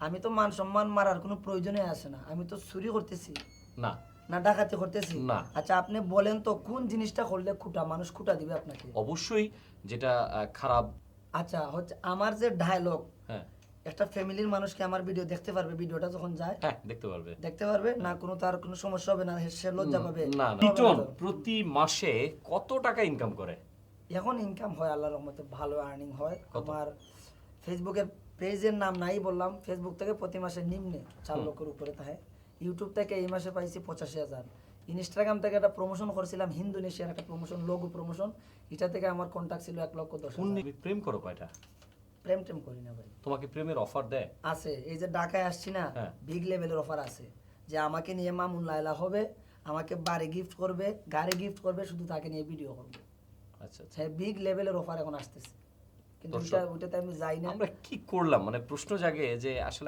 আমি তো মান সম্মান মারার কোনো প্রয়োজনই আসে না। আমি তো চুরি করতেছি। না। না ডাকাতি করতেছি। না। আচ্ছা আপনি বলেন তো কোন জিনিসটা করলে খুঁটা মানুষ খুঁটা দিবে আপনাকে? অবশ্যই যেটা খারাপ। আচ্ছা হচ্ছে আমার যে ডায়লগ হ্যাঁ। একটা ফ্যামিলির মানুষকে আমার ভিডিও দেখতে পারবে ভিডিওটা যখন যায়। হ্যাঁ দেখতে পারবে। দেখতে পারবে? না কোনো তার কোনো সমস্যা হবে না সে লজ্জা পাবে। না না। লিটন প্রতি মাসে কত টাকা ইনকাম করে? এখন ইনকাম হয় আল্লাহর রহমতে ভালো আর্নিং হয়। আমার ফেসবুকের পেজের নাম নাই বললাম ফেসবুক থেকে প্রতি মাসে নিম্নে চার লক্ষের উপরে থাকে। ইউটিউব থেকে এই মাসে পাইছি পঁচাশি হাজার। ইনস্টাগ্রাম থেকে একটা প্রমোশন করছিলাম হিন্দুনেশিয়ার একটা প্রমোশন লোগো প্রমোশন এটা থেকে আমার কন্ট্যাক্ট ছিল এক লক্ষ দশ প্রেম করো কয়টা? প্রেম টেম করি না ভাই। তোমাকে প্রেমের অফার দেয়? আছে এই যে ঢাকায় আসছি না। বিগ লেভেলের অফার আছে। যে আমাকে নিয়ে মামুন লাইলা হবে আমাকে বাড়ি গিফট করবে গাড়ি গিফট করবে শুধু তাকে নিয়ে ভিডিও করবে। আচ্ছা বিগ লেভেলের অফার এখন আসতেছে। কিন্তু ওইটাতে আমি যাই না। আমরা কি করলাম? মানে প্রশ্ন জাগে যে আসলে